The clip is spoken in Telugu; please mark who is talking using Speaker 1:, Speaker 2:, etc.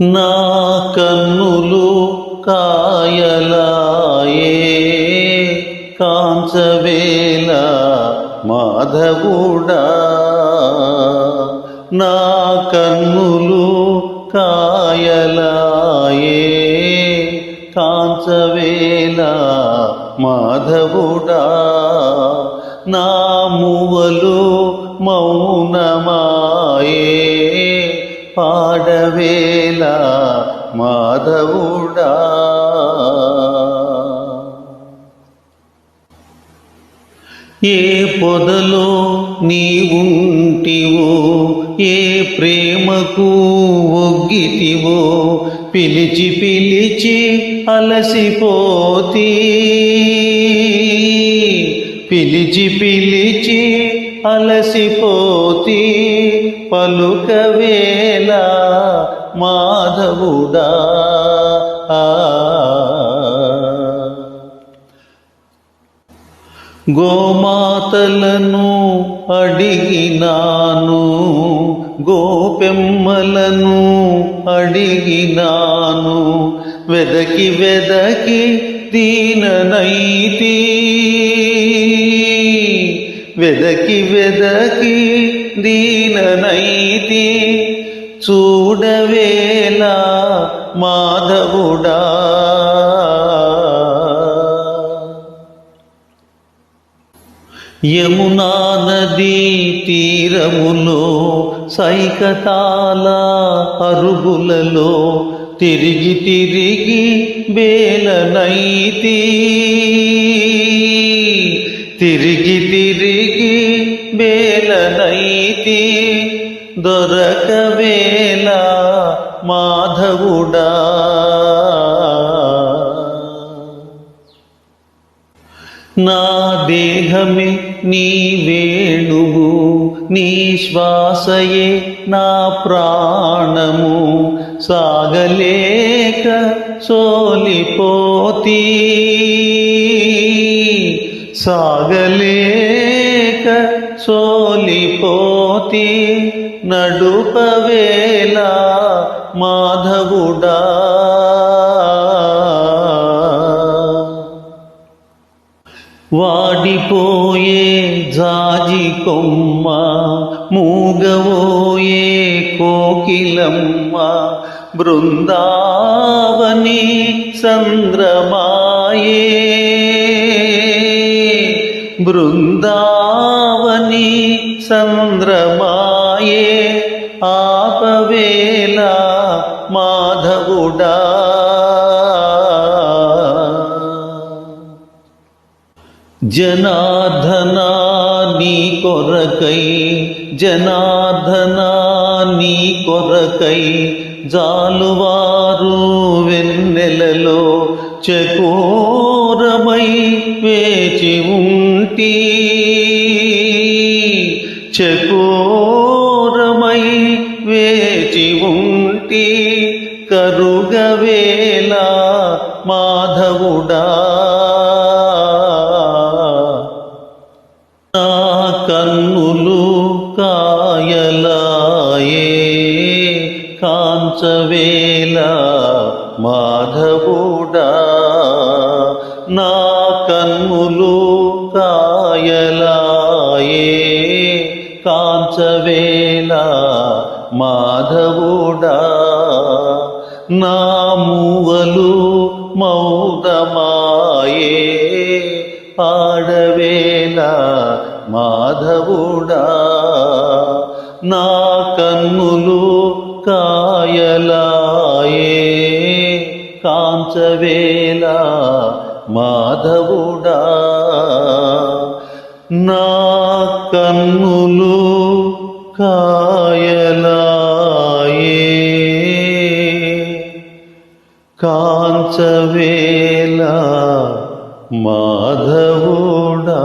Speaker 1: నా కన్నులు కాయలాయే. కాంచవేల మాధవుడా. నా కన్నులు కాయలాయే. కాంచవేల మాధవుడా. నా మువలు మౌనమా. పాడవేల మాధవుడా ఏ పొదలో ఉంటివో ఏ ప్రేమకు ఒగ్గితివో పిలిచి పిలిచి అలసిపోతీ పిలిచి పిలిచి అలసిపోతీ పలుకవేళ మాధవుడా. గోమాతలను అడిగినాను గోపెమ్మలను అడిగినాను వెదకి వెదకి దీననైతి వెదకి వెదకి దీననైతి చూడవేలా మాధవుడా. యమునా నదీ తీరములో సైకతాల అరుగులలో తిరిగి తిరిగి బేలనైతి తిరిగి తిరిగి వేలనైతి దొరకవేళ మాధవుడా. నా దేహమే నీ వేణువు నీ శ్వాసయే నా ప్రాణము. సాగలేక సోలిపోతీ. సాగలేక సోలిపోతీ నడుపవేళ మాధవుడా. వాడిపోయే జాజి కొమ్మ మూగవోయే కోకిలమ్మ బృందావని చంద్రమాయే. బృందావని సంద్రమాయే ఆపవేళ మాధవుడా జనార్దనా నీ కొరకై జనార్దనా నీ కొరకై జాలువారు వెన్నెలలో చకోరమై వేచి ఉంటి చకోరమై వేచి ఉంటి కరుగవేళ మాధవుడా. మాధవుడా నా కన్నులు కాయలాయే. కాంచవేళ మాధవుడా నా మూవలు మౌనమాయే. పాడవేళ మాధవుడా నా కన్నులు కాయలాయే. కాంచవేళ మాధవుడా. నా కన్నులు కాయలాయే. కాంచవేలా మాధవుడా.